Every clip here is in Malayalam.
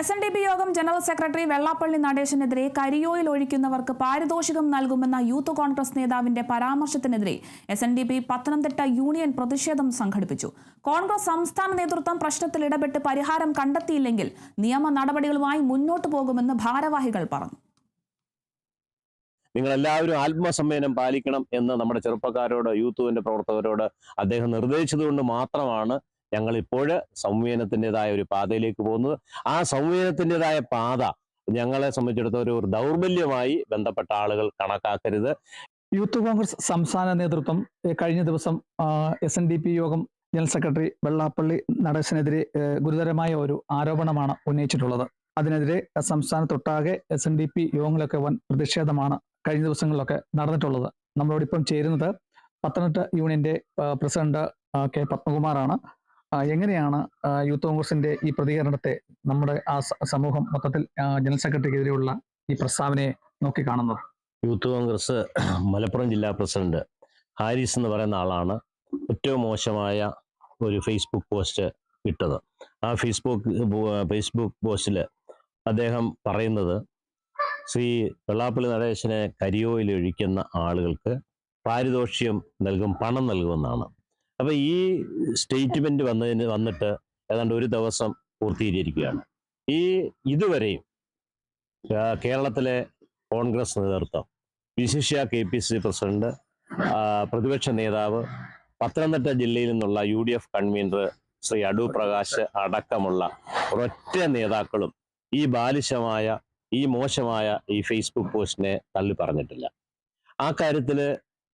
എസ് എൻ ഡി പി യോഗം ജനറൽ സെക്രട്ടറി വെള്ളാപ്പള്ളി നടേശനെതിരെ കരിയോയിൽ ഒഴിക്കുന്നവർക്ക് പാരിതോഷികം നൽകുമെന്ന യൂത്ത് കോൺഗ്രസ് നേതാവിന്റെ പരാമർശത്തിനെതിരെ S N D P Pathanamthitta union പ്രതിഷേധം സംഘടിപ്പിച്ചു. കോൺഗ്രസ് സംസ്ഥാന നേതൃത്വം പ്രശ്നത്തിൽ ഇടപെട്ട് പരിഹാരം കണ്ടെത്തിയില്ലെങ്കിൽ നിയമ നടപടികളുമായി മുന്നോട്ടു പോകുമെന്ന് ഭാരവാഹികൾ പറഞ്ഞു. നിങ്ങൾ എല്ലാവരും ആത്മസംയമനം പാലിക്കണം എന്ന് നമ്മുടെ ചെറുപ്പക്കാരോട് യൂത്തുവിന്റെ പ്രവർത്തകരോട് അദ്ദേഹം നിർദ്ദേശിച്ചതുകൊണ്ട് മാത്രമാണ് ഞങ്ങൾ ഇപ്പോൾ സംവയനത്തിന്റെതായ ഒരു പാതയിലേക്ക് പോകുന്നത്. ആ സംവയനത്തിന്റെതായ പാത ഞങ്ങളെ സംബന്ധിച്ചിടത്തോളം ഒരു ദൗർബല്യമായി ബന്ധപ്പെട്ട ആളുകൾ കണക്കാക്കരുത്. യൂത്ത് കോൺഗ്രസ് സംസ്ഥാന നേതൃത്വം കഴിഞ്ഞ ദിവസം എസ് എൻ ഡി പി യോഗം ജനറൽ സെക്രട്ടറി വെള്ളാപ്പള്ളി നടേശനെതിരെ ഗുരുതരമായ ഒരു ആരോപണമാണ് ഉന്നയിച്ചിട്ടുള്ളത്. അതിനെതിരെ സംസ്ഥാനത്തൊട്ടാകെ എസ് എൻ ഡി പി യോഗങ്ങളൊക്കെ വൻ പ്രതിഷേധമാണ് കഴിഞ്ഞ ദിവസങ്ങളിലൊക്കെ നടന്നിട്ടുള്ളത്. നമ്മളോടിപ്പം ചേരുന്നത് പത്തനംതിട്ട യൂണിയന്റെ പ്രസിഡന്റ് കെ പത്മകുമാറാണ്. എങ്ങനെയാണ് യൂത്ത് കോൺഗ്രസിന്റെ ഈ പ്രതികരണത്തെ നമ്മുടെ ആ സമൂഹം മൊത്തത്തിൽ ജനറൽ സെക്രട്ടറിക്കെതിരെയുള്ള ഈ പ്രസ്താവനയെ നോക്കി കാണുന്നത്? യൂത്ത് കോൺഗ്രസ് മലപ്പുറം ജില്ലാ പ്രസിഡന്റ് ഹാരിസ് എന്ന് പറയുന്ന ആളാണ് ഏറ്റവും മോശമായ ഒരു ഫേസ്ബുക്ക് പോസ്റ്റ് ഇട്ടത്. ആ ഫേസ്ബുക്ക് ഫേസ്ബുക്ക് പോസ്റ്റിൽ അദ്ദേഹം പറയുന്നത് ശ്രീ വെള്ളാപ്പള്ളി നടേശനെ കരിയോയിൽ ഒഴിക്കുന്ന ആളുകൾക്ക് പാരിതോഷ്യം നൽകും പണം നൽകുമെന്നാണ്. അപ്പൊ ഈ സ്റ്റേറ്റ്മെന്റ് വന്നതിന് വന്നിട്ട് ഏതാണ്ട് ഒരു ദിവസം പൂർത്തീകരിക്കുകയാണ്. ഈ ഇതുവരെയും കേരളത്തിലെ കോൺഗ്രസ് നേതൃത്വം വിശിഷ്യ കെ പി സി പ്രസിഡന്റ് പ്രതിപക്ഷ നേതാവ് പത്തനംതിട്ട ജില്ലയിൽ നിന്നുള്ള U D F convener Shri Adoor Prakash അടക്കമുള്ള ഒരൊറ്റ നേതാക്കളും ഈ ബാലിശമായ ഈ മോശമായ ഈ ഫേസ്ബുക്ക് പോസ്റ്റിനെ തള്ളി പറഞ്ഞിട്ടില്ല ആ കാര്യത്തിൽ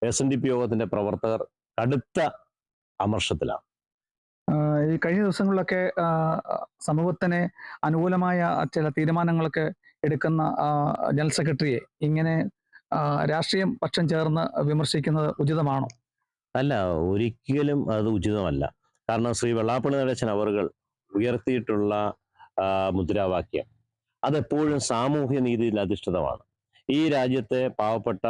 എസ് എൻ ഡി പി യോഗത്തിന്റെ പ്രവർത്തകർ കടുത്ത അമർഷത്തിലാണ് ഈ കഴിഞ്ഞ ദിവസങ്ങളിലൊക്കെ സമൂഹത്തിന് അനുകൂലമായ ചില തീരുമാനങ്ങളൊക്കെ എടുക്കുന്ന ജനറൽ സെക്രട്ടറിയെ ഇങ്ങനെ രാഷ്ട്രീയം പക്ഷം ചേർന്ന് വിമർശിക്കുന്നത് ഉചിതമാണോ? അല്ല ഒരിക്കലും അത് ഉചിതമല്ല. കാരണം ശ്രീ വെള്ളാപ്പള്ളി നടേശൻ അവറുകൾ ഉയർത്തിയിട്ടുള്ള മുദ്രാവാക്യം അതെപ്പോഴും സാമൂഹ്യ നീതിയിൽ അധിഷ്ഠിതമാണ്. ഈ രാജ്യത്തെ പാവപ്പെട്ട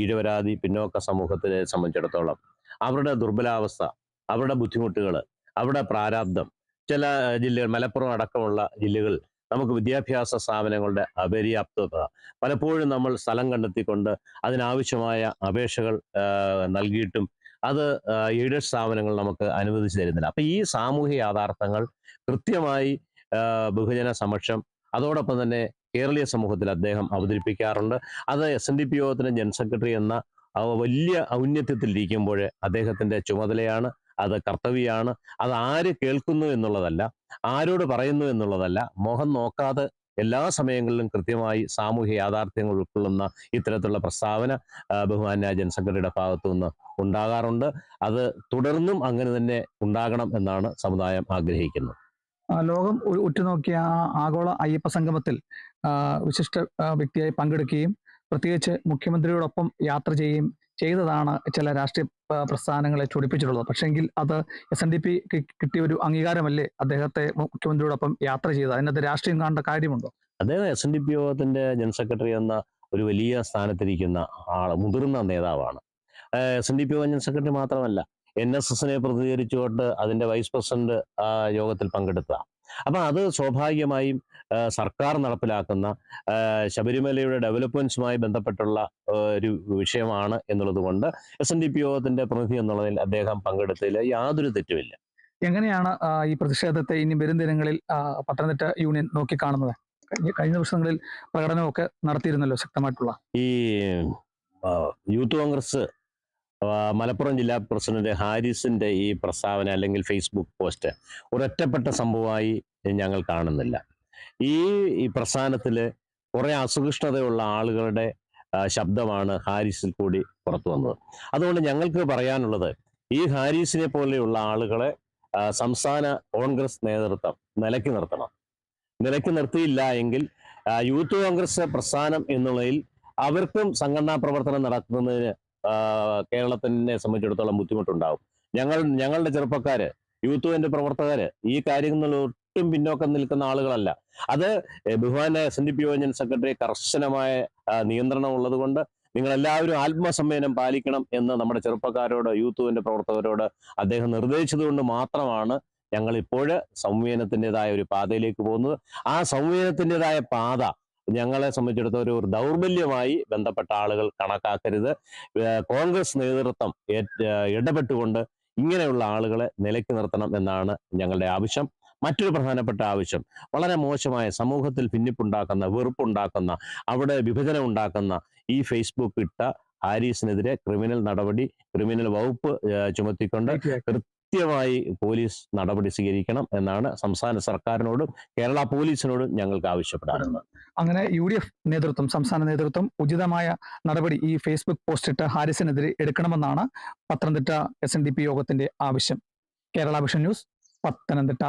ഈഴവരാതി പിന്നോക്ക സമൂഹത്തിനെ സംബന്ധിച്ചിടത്തോളം അവരുടെ ദുർബലാവസ്ഥ അവരുടെ ബുദ്ധിമുട്ടുകൾ അവരുടെ പ്രാരാബ്ദം. ചില ജില്ലകൾ മലപ്പുറം അടക്കമുള്ള ജില്ലകൾ നമുക്ക് വിദ്യാഭ്യാസ സ്ഥാപനങ്ങളുടെ അപര്യാപ്തത. പലപ്പോഴും നമ്മൾ സ്ഥലം കണ്ടെത്തിക്കൊണ്ട് അതിനാവശ്യമായ അപേക്ഷകൾ നൽകിയിട്ടും അത് എയ്ഡഡ് സ്ഥാപനങ്ങൾ നമുക്ക് അനുവദിച്ചു തരുന്നില്ല. അപ്പൊ ഈ സാമൂഹ്യ യാഥാർത്ഥ്യങ്ങൾ കൃത്യമായി ബഹുജന സമക്ഷം അതോടൊപ്പം തന്നെ കേരളീയ സമൂഹത്തിൽ അദ്ദേഹം അവതരിപ്പിക്കാറുണ്ട്. അത് എസ് എൻ ഡി പി യോഗത്തിന് ജനറൽ സെക്രട്ടറി എന്ന വലിയ ഔന്നത്യത്തിൽ ഇരിക്കുമ്പോൾ അദ്ദേഹത്തിന്റെ ചുമതലയാണ് അത് കർത്തവ്യമാണ് അത് ആര് കേൾക്കുന്നു എന്നുള്ളതല്ല ആരോട് പറയുന്നു എന്നുള്ളതല്ല മോഹം നോക്കാതെ എല്ലാ സമയങ്ങളിലും കൃത്യമായി സാമൂഹ്യ യാഥാർത്ഥ്യങ്ങൾ ഉൾക്കൊള്ളുന്ന ഇത്തരത്തിലുള്ള പ്രസ്താവന ബഹുമാന്യ ജനറൽ സെക്രട്ടറിയുടെ ഭാഗത്തു നിന്ന് ഉണ്ടാകാറുണ്ട്. അത് തുടർന്നും അങ്ങനെ തന്നെ ഉണ്ടാകണം എന്നാണ് സമുദായം ആഗ്രഹിക്കുന്നത്. ലോകം ഉറ്റുനോക്കിയ ആഗോള അയ്യപ്പ സംഗമത്തിൽ വിശിഷ്ട വ്യക്തിയായി പങ്കെടുക്കുകയും പ്രത്യേകിച്ച് മുഖ്യമന്ത്രിയോടൊപ്പം യാത്ര ചെയ്യുകയും ചെയ്തതാണ് ചില രാഷ്ട്രീയ പ്രസ്ഥാനങ്ങളെ ചൊടിപ്പിച്ചിട്ടുള്ളത്. പക്ഷെങ്കിൽ അത് എസ് എൻ ഡി പി കിട്ടിയ ഒരു അംഗീകാരമല്ലേ അദ്ദേഹത്തെ മുഖ്യമന്ത്രിയോടൊപ്പം യാത്ര ചെയ്തത്? അതിനകത്ത് രാഷ്ട്രീയം കാണേണ്ട കാര്യമുണ്ടോ? അദ്ദേഹം എസ് എൻ ഡി പി യോഗത്തിന്റെ ജനറൽ സെക്രട്ടറി എന്ന ഒരു വലിയ സ്ഥാനത്തിരിക്കുന്ന ആൾ മുതിർന്ന നേതാവാണ്. എസ് എൻ ഡി പി യോഗം ജനറൽ സെക്രട്ടറി മാത്രമല്ല എൻ എസ് എസിനെ പ്രതികരിച്ചുകൊണ്ട് അതിന്റെ വൈസ് പ്രസിഡന്റ് യോഗത്തിൽ പങ്കെടുത്ത അപ്പൊ അത് സ്വാഭാവികമായും സർക്കാർ നടപ്പിലാക്കുന്ന ശബരിമലയുടെ ഡെവലപ്മെന്റ്സുമായി ബന്ധപ്പെട്ടുള്ള ഒരു വിഷയമാണ് എന്നുള്ളത് കൊണ്ട് എസ് എൻ ഡി പി യോഗത്തിന്റെ പ്രതിനിധി എന്നുള്ളതിൽ അദ്ദേഹം പങ്കെടുത്തതിൽ യാതൊരു തെറ്റുമില്ല. എങ്ങനെയാണ് ഈ പ്രതിഷേധത്തെ ഇനി വരും ദിനങ്ങളിൽ പത്തനംതിട്ട യൂണിയൻ നോക്കിക്കാണുന്നത്? കഴിഞ്ഞ ദിവസങ്ങളിൽ പ്രകടനമൊക്കെ നടത്തിയിരുന്നല്ലോ ശക്തമായിട്ടുള്ള. ഈ യൂത്ത് കോൺഗ്രസ് മലപ്പുറം ജില്ലാ പ്രസിഡന്റ് ഹാരിസിന്റെ ഈ പ്രസ്താവന അല്ലെങ്കിൽ ഫേസ്ബുക്ക് പോസ്റ്റ് ഒരൊറ്റപ്പെട്ട സംഭവമായി ഞങ്ങൾ കാണുന്നില്ല. ഈ പ്രസ്ഥാനത്തിൽ കുറെ അസുഖിഷ്ണതയുള്ള ആളുകളുടെ ശബ്ദമാണ് ഹാരിസിൽ കൂടി പുറത്തു വന്നത്. അതുകൊണ്ട് ഞങ്ങൾക്ക് പറയാനുള്ളത് ഈ ഹാരിസിനെ പോലെയുള്ള ആളുകളെ സംസ്ഥാന കോൺഗ്രസ് നേതൃത്വം നിലക്കി നിർത്തണം. നിലക്കി നിർത്തിയില്ല എങ്കിൽ യൂത്ത് കോൺഗ്രസ് പ്രസ്ഥാനം എന്നുള്ളതിൽ അവർക്കും സംഘടനാ പ്രവർത്തനം നടത്തുന്നതിന് കേരളത്തിനെ സംബന്ധിച്ചിടത്തോളം ബുദ്ധിമുട്ടുണ്ടാവും. ഞങ്ങൾ ഞങ്ങളുടെ ചെറുപ്പക്കാര് യൂത്ത് പ്രവർത്തകര് ഈ കാര്യങ്ങളിൽ ഒട്ടും പിന്നോക്കം നിൽക്കുന്ന ആളുകളല്ല. അത് ബഹുമാന എസ് എൻ ഡി പി യോജന സെക്രട്ടറി കർശനമായ നിയന്ത്രണം ഉള്ളത് കൊണ്ട് നിങ്ങൾ എല്ലാവരും ആത്മസംയമനം പാലിക്കണം എന്ന് നമ്മുടെ ചെറുപ്പക്കാരോട് യൂത്തുവിന്റെ പ്രവർത്തകരോട് അദ്ദേഹം നിർദ്ദേശിച്ചതുകൊണ്ട് മാത്രമാണ് ഞങ്ങൾ ഇപ്പോൾ സംവേനത്തിന്റെതായ ഒരു പാതയിലേക്ക് പോകുന്നത്. ആ സംവേനത്തിന്റെതായ പാത ഞങ്ങളെ സംബന്ധിച്ചിടത്തോളം ഒരു ദൗർബല്യമായി ബന്ധപ്പെട്ട ആളുകൾ കണക്കാക്കരുത്. കോൺഗ്രസ് നേതൃത്വം ഇടപെട്ടുകൊണ്ട് ഇങ്ങനെയുള്ള ആളുകളെ നിലയ്ക്ക് നിർത്തണം എന്നാണ് ഞങ്ങളുടെ ആവശ്യം. മറ്റൊരു പ്രധാനപ്പെട്ട ആവശ്യം. വളരെ മോശമായ സമൂഹത്തിൽ ഭിന്നിപ്പുണ്ടാക്കുന്ന വെറുപ്പുണ്ടാക്കുന്ന അവിടെ വിഭജനം ഉണ്ടാക്കുന്ന ഈ ഫേസ്ബുക്ക് ഇട്ട ഹാരിസിനെതിരെ ക്രിമിനൽ നടപടി ക്രിമിനൽ വകുപ്പ് ചുമത്തിക്കൊണ്ട് കൃത്യമായി പോലീസ് നടപടി സ്വീകരിക്കണം എന്നാണ് സംസ്ഥാന സർക്കാരിനോടും കേരള പോലീസിനോടും ഞങ്ങൾക്ക് ആവശ്യപ്പെടാറുള്ളത് അങ്ങനെ യു ഡി എഫ് നേതൃത്വം സംസ്ഥാന നേതൃത്വം ഉചിതമായ നടപടി ഈ ഫേസ്ബുക്ക് പോസ്റ്റ് ഇട്ട ഹാരിസിനെതിരെ എടുക്കണമെന്നാണ് Pathanamthitta S N D P യോഗത്തിന്റെ ആവശ്യം. Kerala vision news Pathanamthitta.